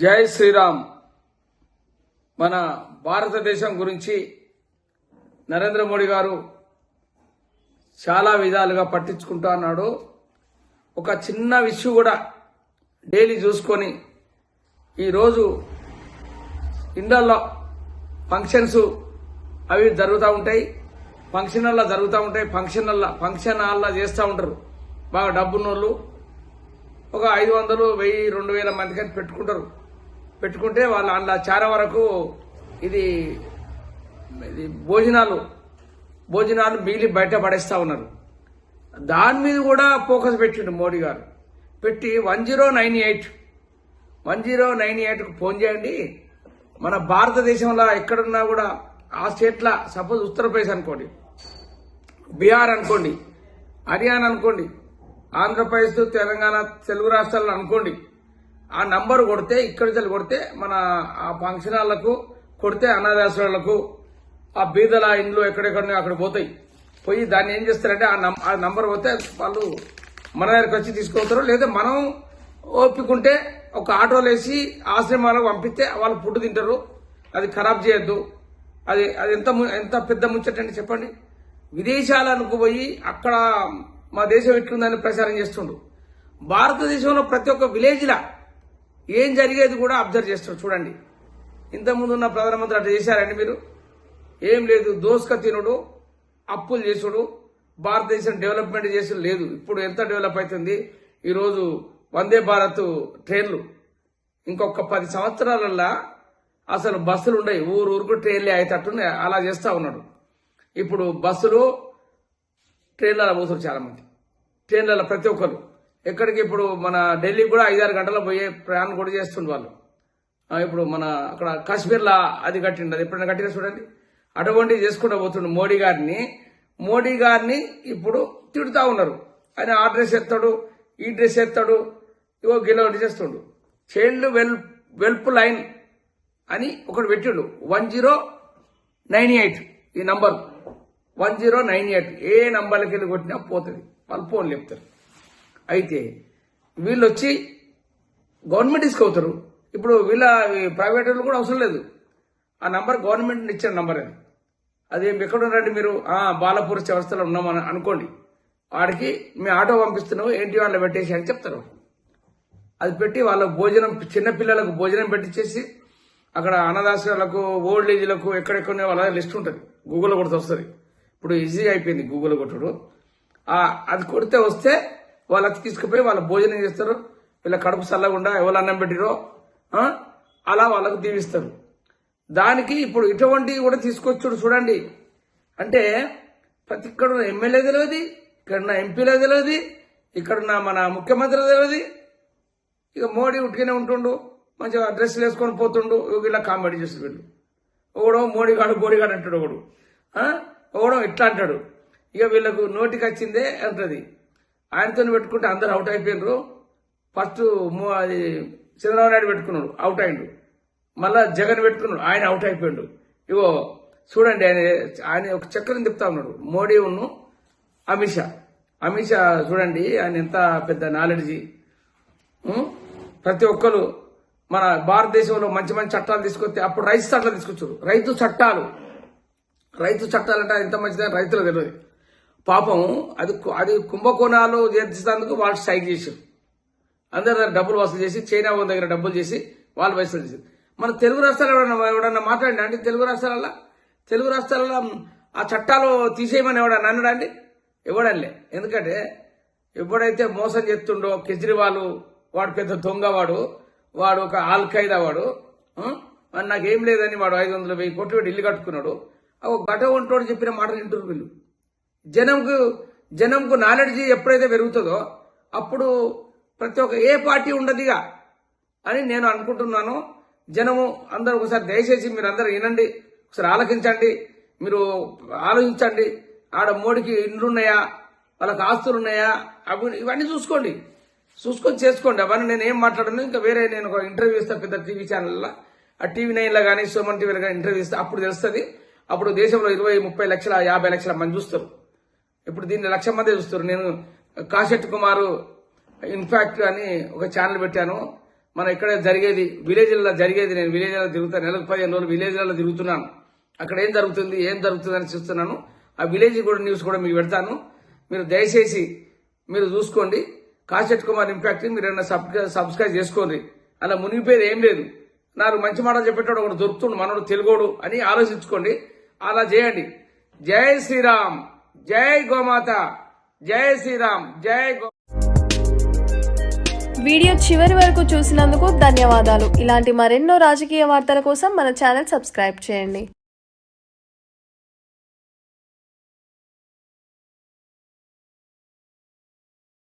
జై శ్రీరామ్. మన భారతదేశం గురించి నరేంద్ర మోడీ గారు చాలా విధాలుగా పట్టించుకుంటా అన్నాడు. ఒక చిన్న విషయం కూడా డైలీ చూసుకొని ఈరోజు ఇండల్లో ఫంక్షన్స్ అవి జరుగుతూ ఉంటాయి. ఫంక్షన్ హాల్లో జరుగుతూ ఉంటాయి. ఫంక్షన్ హాల్లో ఫంక్షన్ హాల్లో చేస్తూ ఉంటారు. బాగా డబ్బున్నోళ్ళు. ఒక ఐదు వందలు వెయ్యి రెండు వేల మంది కానీ పెట్టుకుంటారు. పెట్టుకుంటే వాళ్ళు అందులో చాలా వరకు ఇది ఇది భోజనాలు భోజనాలు మిగిలి బయట పడేస్తూ ఉన్నారు. దాని మీద కూడా ఫోకస్ పెట్టిండు మోడీ గారు. పెట్టి one zero nine eight one zero nine ఎయిట్కు phone చేయండి. మన భారతదేశంలో ఎక్కడున్నా కూడా ఆ స్టేట్ల సపోజ్ ఉత్తరప్రదేశ్ అనుకోండి బీహార్ అనుకోండి హర్యానా అనుకోండి ఆంధ్రప్రదేశ్ తెలంగాణ తెలుగు రాష్ట్రాలను అనుకోండి ఆ నంబర్ కొడితే ఇక్కడి నుంచి కొడితే మన ఆ ఫంక్షన్ హాళ్ళకు కొడితే అనాథాశ్రమాలకు ఆ బీదల ఇండ్లు ఎక్కడెక్కడ అక్కడ పోతాయి. పోయి దాన్ని ఏం చేస్తారంటే ఆ ఆ నంబర్ పోతే వాళ్ళు మన దగ్గరకు వచ్చి తీసుకుపోతారు. లేదా మనం ఓపికంటే ఒక ఆటోలు వేసి ఆశ్రమాలకు పంపిస్తే వాళ్ళు ఫుడ్ తింటారు. అది ఖరాబ్ చేయొద్దు. అది అది ఎంత ము- ఎంత పెద్ద ముచ్చటండి చెప్పండి. విదేశాలకు పోయి అక్కడ మా దేశం ఎట్లుందని ప్రచారం చేస్తుండు భారతదేశంలో ప్రతి ఒక్క విలేజ్లా ఏం జరిగేది కూడా అబ్జర్వ్ చేస్తారు. చూడండి. ఇంతకుముందు ఉన్న ప్రధానమంత్రి అట్లా చేశారండి మీరు. ఏం లేదు దోసుక తినుడు అప్పులు చేసుడు భారతదేశం డెవలప్మెంట్ చేసి లేదు. ఇప్పుడు ఎంత డెవలప్ అవుతుంది? ఈరోజు వందే భారత్ ట్రైన్లు. ఇంకొక పది సంవత్సరాలల్లా అసలు బస్సులు ఉండవు ఊరు ఊరుకు ట్రైన్లే అయ్యేటట్టున్నాయి అలా చేస్తూ ఉన్నాడు. ఇప్పుడు బస్సులు ట్రైన్లలో పోతారు చాలామంది. ట్రైన్లలో ప్రతి ఒక్కరు. ఎక్కడికి ఇప్పుడు మన ఢిల్లీ కూడా ఐదారు గంటల పోయే ప్రయాణం కూడా చేస్తుండే వాళ్ళు. ఇప్పుడు మన అక్కడ కాశ్మీర్లో అది కట్టిండు అది ఎప్పుడైనా కట్టినా చూడండి. అటువంటివి చేసుకుంటూ పోతుండు మోడీ గారిని. మోడీ గారిని ఇప్పుడు తిడుతా ఉన్నారు. ఆయన ఆ డ్రెస్ ఎత్తాడు ఈ డ్రెస్ ఎత్తాడు ఇవో గిలవటి చేస్తుండు. చైల్డ్ వెల్ వెల్ప్ లైన్ అని ఒకటి పెట్టిండు. వన్ జీరో నైన్ ఎయిట్ ఈ number. One zero nine eight. ఏ నంబర్లకి వెళ్ళి కొట్టినా పోతుంది. వాళ్ళు ఫోన్ లేపుతారు. అయితే వీళ్ళు వచ్చి గవర్నమెంట్ తీసుకుపోతారు. ఇప్పుడు వీళ్ళ ప్రైవేట్ వాళ్ళు కూడా అవసరం లేదు. ఆ నంబర్ గవర్నమెంట్ ఇచ్చిన నంబర్ అది. అది ఎక్కడ ఉన్నారండి మీరు? ఆ బాలపూర్ చవస్థలో ఉన్నామని అనుకోండి. వాడికి మీ ఆటో పంపిస్తున్నావు ఏంటి వాళ్ళు పెట్టేసి అని చెప్తారు. అది పెట్టి వాళ్ళ భోజనం చిన్నపిల్లలకు భోజనం పెట్టించేసి అక్కడ అనాథాశ్రమాలకు ఓల్డ్ ఏజ్లకు ఎక్కడెక్కడ వాళ్ళ లిస్ట్ ఉంటుంది. గూగుల్ కొడితే వస్తుంది. ఇప్పుడు ఈజీ అయిపోయింది గూగుల్ కొట్టడు. అది కొడితే వస్తే వాళ్ళకి తీసుకుపోయి వాళ్ళు భోజనం చేస్తారు. వీళ్ళ కడుపు చల్లకుండా ఎవరు అన్నం పెట్టిరో అలా వాళ్ళకు దీవిస్తారు. దానికి ఇప్పుడు ఇటువంటివి కూడా తీసుకొచ్చుడు చూడండి. అంటే ప్రతి ఇక్కడ ఉన్న ఎమ్మెల్యే తెలియదు ఇక్కడ ఉన్న ఎంపీలే తెలియదు ఇక్కడ ఉన్న మన ముఖ్యమంత్రి తెలియదు. ఇక మోడీ ఉట్టుకునే ఉంటుండు మంచిగా డ్రెస్సులు వేసుకొని పోతుండు ఇలా కామెడీ చేసి వీళ్ళు. ఒకడో మోడీ గాడు బోడీ అంటాడు ఒకడు. ఒకడో ఇట్లా అంటాడు. ఇక వీళ్ళకు నోటికి వచ్చిందే అంటది. ఆయనతో పెట్టుకుంటే అందరు అవుట్ అయిపోయినారు. ఫస్ట్ అది చంద్రబాబు నాయుడు పెట్టుకున్నాడు అవుట్ అయిండు. మళ్ళా జగన్ పెట్టుకున్నాడు ఆయన అవుట్ అయిపోయాడు. ఇవో చూడండి ఆయన ఆయన ఒక చక్రం తిప్పుతా ఉన్నాడు. మోడీ ఉన్ను అమిత్ షా. అమిత్ షా చూడండి ఆయన ఎంత పెద్ద నాలెడ్జీ ప్రతి ఒక్కరు మన భారతదేశంలో మంచి మంచి చట్టాలు తీసుకొస్తే అప్పుడు రైతు చట్టాలు తీసుకొచ్చారు. రైతు చట్టాలు. రైతు చట్టాలంటే ఎంత మంచిదని రైతులు తెలియదు. పాపం అది అది కుంభకోణాలు చేర్చేందుకు వాళ్ళు స్ట్రైక్ చేశారు. అందరి దగ్గర డబ్బులు వసూలు చేసి చైనా వాళ్ళ దగ్గర డబ్బులు చేసి వాళ్ళు వసూలు చేసి మన తెలుగు రాష్ట్రాలు ఎవడన్నా ఎవడన్నా మాట్లాడండి. అంటే తెలుగు రాష్ట్రాలలో తెలుగు రాష్ట్రాలలో ఆ చట్టాలు తీసేయమని ఎవడన్నా అన్నాడా అండి? ఎవడల్లే. ఎందుకంటే ఎప్పుడైతే మోసం చేస్తుండో కేజ్రీవాల్ వాడు పెద్ద దొంగ వాడు వాడు ఒక ఆల్ ఖైదా వాడు నాకేం లేదని వాడు ఐదు వందల వెయ్యి కోట్లు ఇల్లు కట్టుకున్నాడు. ఆ ఒక గట ఉంటోడు చెప్పిన మాటలు వింటున్నారు వీళ్ళు. జనంకు జనంకు నాలెడ్జ్ ఎప్పుడైతే పెరుగుతుందో అప్పుడు ప్రతి ఒక్క ఏ పార్టీ ఉండదిగా అని నేను అనుకుంటున్నాను. జనము అందరూ ఒకసారి దయచేసి మీరు అందరూ వినండి ఒకసారి ఆలోచించండి మీరు ఆలోచించండి. ఆడ మోడీకి ఇండ్లు ఉన్నాయా వాళ్ళకి ఆస్తులు ఉన్నాయా అవి ఇవన్నీ చూసుకోండి. చూసుకొని చేసుకోండి. అవన్నీ నేను ఏం మాట్లాడను ఇంకా వేరే నేను ఒక ఇంటర్వ్యూ ఇస్తాను పెద్ద టీవీ ఛానల్లో. ఆ టీవీ నైన్లో కానీ సోమన్ టీవీలో కానీ ఇంటర్వ్యూ ఇస్తే అప్పుడు తెలుస్తుంది. అప్పుడు దేశంలో ఇరవై ముప్పై లక్షల యాభై లక్షల మంది చూస్తారు. ఇప్పుడు దీన్ని లక్ష మంది చూస్తారు నేను కాశెట్ కుమారు ఇన్ఫాక్ట్ అని ఒక ఛానల్ పెట్టాను. మన ఇక్కడ జరిగేది విలేజ్లలో జరిగేది నేను విలేజ్లలో తిరుగుతాను నెలకు పదిహేను రోజులు విలేజ్లలో తిరుగుతున్నాను. అక్కడ ఏం జరుగుతుంది ఏం జరుగుతుంది అని చూస్తున్నాను. ఆ విలేజ్ కూడా న్యూస్ కూడా మీకు పెడతాను. మీరు దయచేసి మీరు చూసుకోండి. కాశెట్ కుమార్ ఇంపాక్ట్ మీరు ఏమైనా సబ్స్క్రైబ్ సబ్స్క్రైబ్ చేసుకోండి. అలా మునిగిపోయేది ఏం లేదు. నాకు మంచి మాటలు చెప్పేటోడు ఒకడు దొరుకుతుండు మనోడు తెలుగోడు అని ఆలోచించుకోండి. అలా చేయండి. జై శ్రీరామ్. జై గోమాత జై శ్రీరామ్ జై గో వీడియో చివరి వరకు చూసినందుకు ధన్యవాదాలు. ఇలాంటి మరెన్నో రాజకీయ వార్తల కోసం మన ఛానల్ సబ్స్క్రైబ్ చేయండి.